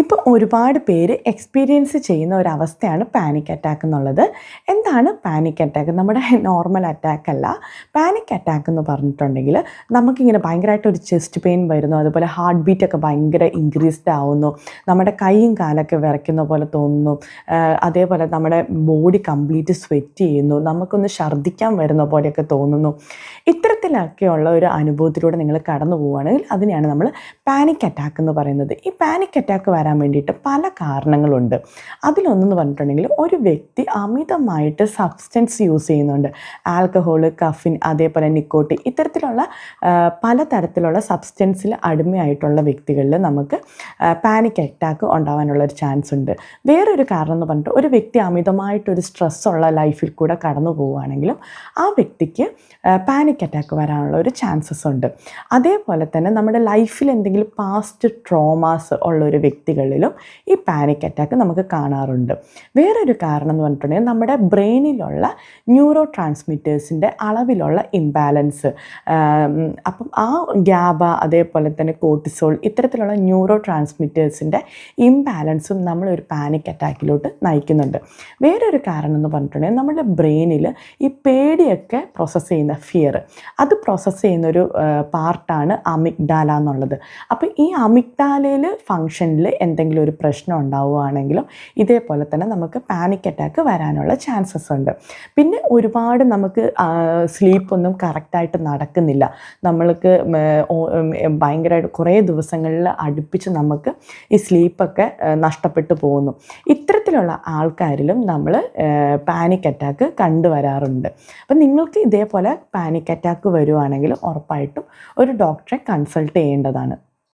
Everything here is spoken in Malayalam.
ഇപ്പോൾ ഒരുപാട് പേര് എക്സ്പീരിയൻസ് ചെയ്യുന്ന ഒരു അവസ്ഥയാണ് പാനിക് അറ്റാക്ക് എന്നുള്ളത്. എന്താണ് പാനിക് അറ്റാക്ക് നമ്മുടെ നോർമൽ അറ്റാക്ക് അല്ല. പാനിക് അറ്റാക്ക് എന്ന് പറഞ്ഞിട്ടുണ്ടെങ്കിൽ നമുക്കിങ്ങനെ ഭയങ്കരമായിട്ട് ഒരു ചെസ്റ്റ് പെയിൻ വരുന്നു. അതുപോലെ ഹാർട്ട് ബീറ്റൊക്കെ ഭയങ്കര ഇൻക്രീസ്ഡ് ആവുന്നു. നമ്മുടെ കൈയും കാലൊക്കെ വിറയ്ക്കുന്ന പോലെ തോന്നുന്നു. അതേപോലെ നമ്മുടെ ബോഡി കംപ്ലീറ്റ് സ്വെറ്റ് ചെയ്യുന്നു. നമുക്കൊന്ന് ഛർദ്ദിക്കാൻ വരുന്ന പോലെയൊക്കെ തോന്നുന്നു. ഇത്തരത്തിലൊക്കെയുള്ള ഒരു അനുഭവത്തിലൂടെ നിങ്ങൾ കടന്നു പോവുകയാണെങ്കിൽ അതിനെയാണ് നമ്മൾ പാനിക് അറ്റാക്ക് എന്ന് പറയുന്നത്. ഈ പാനിക് അറ്റാക്ക് വരാൻ വേണ്ടിയിട്ട് പല കാരണങ്ങളുണ്ട്. അതിലൊന്നെന്ന് പറഞ്ഞിട്ടുണ്ടെങ്കിൽ ഒരു വ്യക്തി അമിതമായിട്ട് സബ്സ്റ്റൻസ് യൂസ് ചെയ്യുന്നുണ്ട്. ആൽക്കഹോൾ കഫിൻ അതേപോലെ നിക്കോട്ടി ഇത്തരത്തിലുള്ള പലതരത്തിലുള്ള സബ്സ്റ്റൻസിൽ അടിമയായിട്ടുള്ള വ്യക്തികളിൽ നമുക്ക് പാനിക് അറ്റാക്ക് ഉണ്ടാവാനുള്ള ഒരു ചാൻസ് ഉണ്ട്. വേറൊരു കാരണം എന്ന് പറഞ്ഞിട്ട് ഒരു വ്യക്തി അമിതമായിട്ടൊരു സ്ട്രെസ്സുള്ള ലൈഫിൽ കൂടെ കടന്നു പോവുകയാണെങ്കിലും ആ വ്യക്തിക്ക് പാനിക് അറ്റാക്ക് വരാനുള്ള ഒരു ചാൻസസ് ഉണ്ട്. അതേപോലെ തന്നെ നമ്മുടെ ലൈഫിൽ എന്തെങ്കിലും പാസ്റ്റ് ട്രോമാസ് ഉള്ള ഒരു വ്യക്തികളിലും ഈ പാനിക് അറ്റാക്ക് നമുക്ക് കാണാറുണ്ട്. വേറൊരു കാരണം എന്ന് പറഞ്ഞിട്ടുണ്ടെങ്കിൽ നമ്മുടെ ബ്രെയിനിലുള്ള ന്യൂറോ ട്രാൻസ്മിറ്റേഴ്സിന്റെ അളവിലുള്ള ഇംബാലൻസ് അപ്പം ആ ഗ്യാബ അതേപോലെ തന്നെ കോർട്ടിസോൾ ഇത്തരത്തിലുള്ള ന്യൂറോ ട്രാൻസ്മിറ്റേഴ്സിന്റെ ഇംബാലൻസും നമ്മളൊരു പാനിക് അറ്റാക്കിലോട്ട് നയിക്കുന്നുണ്ട്. വേറൊരു കാരണം എന്ന് പറഞ്ഞിട്ടുണ്ടെങ്കിൽ നമ്മുടെ ബ്രെയിനിൽ ഈ പേടിയൊക്കെ പ്രോസസ്സ് ചെയ്യുന്ന ഫിയർ അത് പ്രോസസ്സ് ചെയ്യുന്ന ഒരു പാർട്ടാണ് അമിഗ്ഡാല എന്നുള്ളത്. അപ്പോൾ ഈ അമിഗ്ഡാലയിൽ ഫങ്ഷനിൽ എന്തെങ്കിലും ഒരു പ്രശ്നം ഉണ്ടാവുകയാണെങ്കിലും ഇതേപോലെ തന്നെ നമുക്ക് പാനിക് അറ്റാക്ക് വരാനുള്ള ചാൻസസ് ഉണ്ട്. പിന്നെ ഒരുപാട് നമുക്ക് സ്ലീപ്പൊന്നും കറക്റ്റായിട്ട് നടക്കുന്നില്ല. നമ്മൾക്ക് ഭയങ്കരമായിട്ട് കുറേ ദിവസങ്ങളിൽ അടുപ്പിച്ച് നമുക്ക് ഈ സ്ലീപ്പൊക്കെ നഷ്ടപ്പെട്ടു പോകുന്നു. ഇത്തരത്തിലുള്ള ആൾക്കാരിലും നമ്മൾ പാനിക് അറ്റാക്ക് കണ്ടുവരാറുണ്ട്. അപ്പം നിങ്ങൾക്ക് ഇതേപോലെ പാനിക് അറ്റാക്ക് വരുവാണെങ്കിൽ ഉറപ്പായിട്ടും ഒരു ഡോക്ടറെ കൺസൾട്ട് ചെയ്യേണ്ടതാണ്.